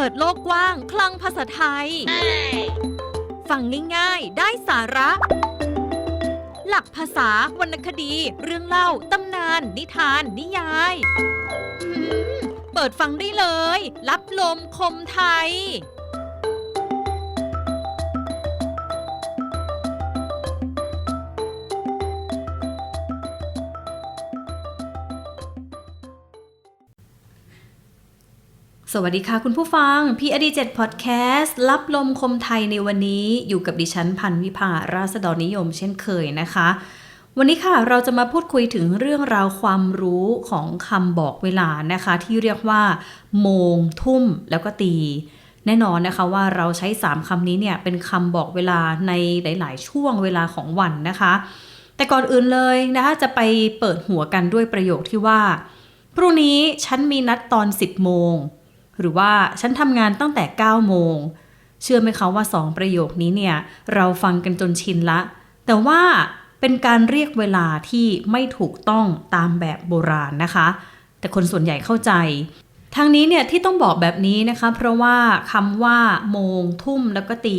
ปิดโลกกว้างคลังภาษาไทย ฟังง่ายๆ ได้สาระ หลักภาษาวรรณคดี เรื่องเล่า ตำนาน นิทาน นิยายอืมเปิดฟังได้เลย รับลมคมไทย สวัสดีค่ะคุณผู้ฟัง PRD7 Podcast รับลมคมไทยในวันนี้อยู่กับดิฉันพันวิภาราษฎรนิยมเช่นเคยนะคะ วันนี้ค่ะเราจะมาพูดคุยถึงเรื่องราวความรู้ของคำบอกเวลานะคะ ที่เรียกว่า โมง ทุ่ม แล้วก็ตี แน่นอนนะคะว่าเราใช้ 3คำนี้เนี่ยเป็นคำบอกเวลาในหลาย ๆ ช่วงเวลาของวันนะคะ แต่ก่อนอื่นเลยนะคะจะไปเปิดหัวกันด้วยประโยคที่ว่า พรุ่งนี้ฉันมีนัดตอน 10โมง หรือว่าฉันทำงานตั้งแต่ 9 โมง เชื่อไหมคะว่าสองประโยคนี้เนี่ย เราฟังกันจนชินละ แต่ว่าเป็นการเรียกเวลาที่ไม่ถูกต้องตามแบบโบราณนะคะ แต่คนส่วนใหญ่เข้าใจทางนี้เนี่ยที่ต้องบอกแบบนี้นะคะ เพราะว่าคำว่าโมงทุ่มแล้วก็ตี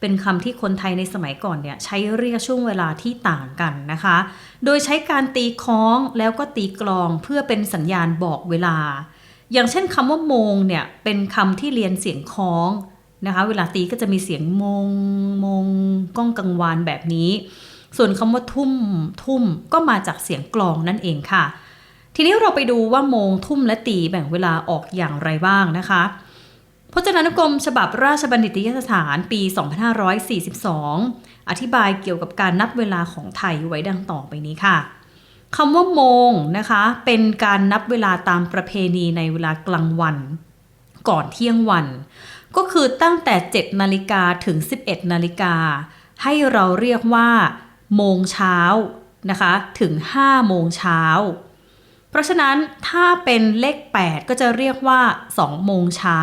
เป็นคำที่คนไทยในสมัยก่อนเนี่ยใช้เรียกช่วงเวลาที่ต่างกันนะคะ โดยใช้การตีคล้องแล้วก็ตีกลองเพื่อเป็นสัญญาณบอกเวลา อย่างเช่นคำว่าโมงเนี่ยเป็นคำที่เรียนเสียงคล้องนะคะ เวลาตีก็จะมีเสียงมงมงก้องกังวานแบบนี้ ส่วนคำว่าทุ่มทุ่มก็มาจากเสียงกลองนั่นเองค่ะ ทีนี้เราไปดูว่าโมงทุ่มและตีแบ่งเวลาออกอย่างไรบ้างนะคะพจนานุกรมฉบับราชบัณฑิตยสถานปี 2542 อธิบายเกี่ยวกับการนับเวลาของไทยไว้ดังต่อไปนี้ค่ะ คำว่าโมงนะคะ เป็นการนับเวลาตามประเพณีในเวลากลางวัน ก่อนเที่ยงวัน ก็คือตั้งแต่ 7 นาฬิกาถึง 11 นาฬิกา ให้เราเรียกว่า โมงเช้านะคะ ถึง 5 โมงเช้า เพราะฉะนั้นถ้าเป็นเลข 8 ก็จะเรียกว่า 2 โมงเช้า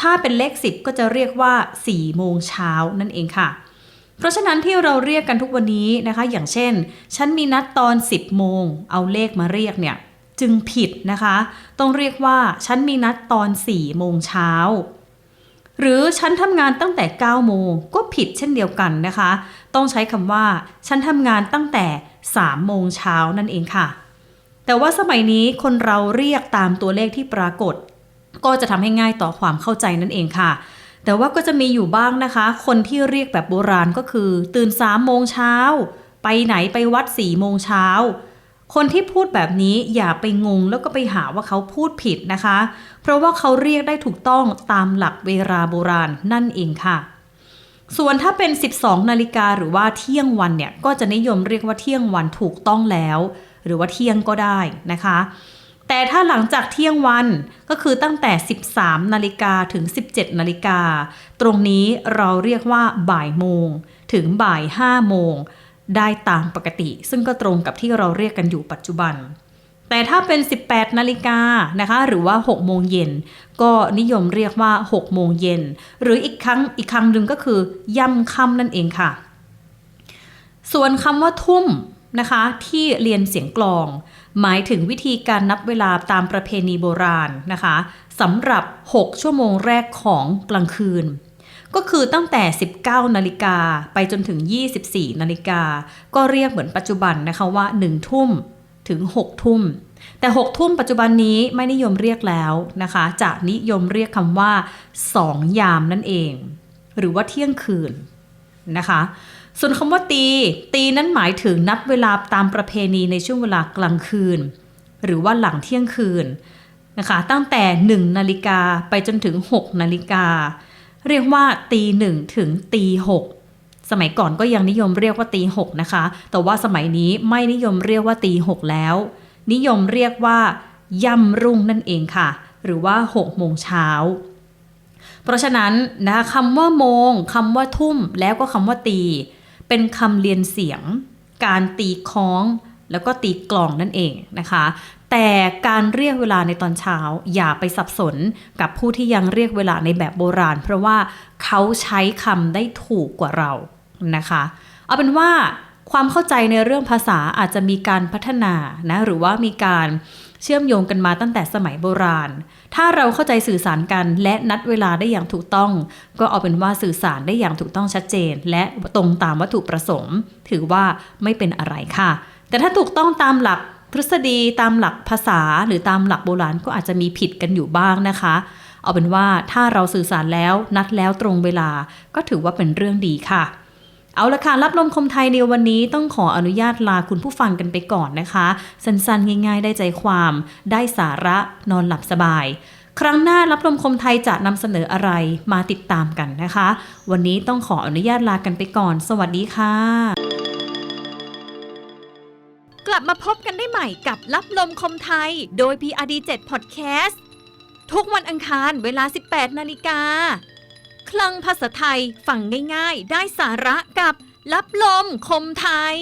ถ้าเป็นเลข 10 ก็จะเรียกว่า 4 โมงเช้านั่นเองค่ะ เพราะฉะนั้นที่เราเรียกกันทุกวันนี้นะคะ อย่างเช่น ฉันมีนัดตอน 10 โมง เอาเลขมาเรียกเนี่ยจึงผิดนะคะ ต้องเรียกว่าฉันมีนัดตอน 4 โมงเช้า หรือฉันทำงานตั้งแต่ 9 โมงก็ผิดเช่นเดียวกันนะคะ ต้องใช้คำว่า ฉันทำงานตั้งแต่ 3 โมงเช้านั่นเองค่ะ แต่ว่าสมัยนี้คนเราเรียกตามตัวเลขที่ปรากฏ ก็จะทำให้ง่ายต่อความเข้าใจนั่นเองค่ะ แต่ว่าก็จะมีอยู่บ้างนะคะ คนที่เรียกแบบโบราณก็คือ ตื่น3ามโมงเช้า ไปไหนไปวัด4ี่โมงเช้า คนที่พูดแบบนี้อย่าไปงงแล้วก็ไปหาว่าเขาพูดผิดนะคะ เพราะว่าเขาเรียกได้ถูกต้องตามหลักเวลาโบราณนั่นเองค่ะ ส่วนถ้าเป็น 12 นาฬิกาหรือว่าเที่ยงวันเนี่ยก็จะนิยมเรียกว่าเที่ยงวันถูกต้องแล้ว หรือว่าเที่ยงก็ได้นะคะ แต่ถ้าหลังจากเที่ยงวันก็คือตั้งแต่ 13 นาฬิกาถึง 17 นาฬิกา ตรงนี้เราเรียกว่าบ่ายโมง ถึงบ่าย5โมง ได้ตามปกติ ซึ่งก็ตรงกับที่เราเรียกกันอยู่ปัจจุบัน แต่ถ้าเป็น 18 นาฬิกานะคะ หรือว่า 6 โมงเย็น ก็นิยมเรียกว่า 6 โมงเย็น หรืออีกครั้งอีกคำหนึ่งก็คือย่ำค่ำนั่นเองค่ะ ส่วนคำว่าทุ่มนะคะ ที่เรียนเสียงกลอง หมายถึงวิธีการนับเวลาตามประเพณีโบราณนะคะสำหรับ 6 ชั่วโมงแรกของกลางคืน ก็คือตั้งแต่ 19 นาฬิกาไปจนถึง 24 นาฬิกา ก็เรียกเหมือนปัจจุบันนะคะว่า 1 ทุ่มถึง 6 ทุ่ม แต่ 6 ทุ่มปัจจุบันนี้ไม่นิยมเรียกแล้วนะคะ จะนิยมเรียกคำว่า 2 ยามนั่นเอง หรือว่าเที่ยงคืนนะคะ ส่วนคำว่าตี ตีนั้นหมายถึงนับเวลาตามประเพณีในช่วงเวลากลางคืน หรือว่าหลังเที่ยงคืนนะคะตั้งแต่ 1 นาฬิกาไปจนถึง 6 นาฬิกา เรียกว่าตีหนึ่งถึงตีหกสมัยก่อนก็ยังนิยมเรียกว่าตีหกนะคะ แต่ว่าสมัยนี้ไม่นิยมเรียกว่าตีหกแล้ว นิยมเรียกว่าย่ำรุ่งนั่นเองค่ะ หรือว่า6โมงเช้าเพราะฉะนั้นนะคะคำว่าโมงคำว่าทุ่มแล้วก็คำว่าตี เป็นคำเรียนเสียง การตีคล้อง แล้วก็ตีกลองนั่นเองนะคะ แต่การเรียกเวลาในตอนเช้า อย่าไปสับสนกับผู้ที่ยังเรียกเวลาในแบบโบราณ เพราะว่าเขาใช้คำได้ถูกกว่าเรานะคะ เอาเป็นว่าความเข้าใจในเรื่องภาษาอาจจะมีการพัฒนานะหรือว่ามีการเเชื่อมโยงกันมาตั้งแต่สมัยโบราณ ถ้าเราเข้าใจสื่อสารกันและนัดเวลาได้อย่างถูกต้อง ก็เอาเป็นว่าสื่อสารได้อย่างถูกต้องชัดเจน และตรงตามวัตถุประสงค์ ถือว่าไม่เป็นอะไรค่ะ แต่ถ้าถูกต้องตามหลักทฤษฎีตามหลักภาษาหรือตามหลักโบราณก็อาจจะมีผิดกันอยู่บ้างนะคะ เอาเป็นว่าถ้าเราสื่อสารแล้วนัดแล้วตรงเวลาก็ถือว่าเป็นเรื่องดีค่ะ เอาละค่ะ รับลมคมไทยในวันนี้ต้องขออนุญาตลาคุณผู้ฟังกันไปก่อนนะคะ สั้นๆ ง่าย ๆ ได้ใจความ ได้สาระนอนหลับสบาย ครั้งหน้ารับลมคมไทยจะนำเสนออะไรมาติดตามกันนะคะ วันนี้ต้องขออนุญาตลากันไปก่อน สวัสดีค่ะ กลับมาพบกันได้ใหม่กับรับลมคมไทย โดย PRD 7 Podcast ทุกวันอังคารเวลา 18 นาฬิกา คลังภาษาไทยฟังง่ายๆ ได้สาระกับรับลมคมไทย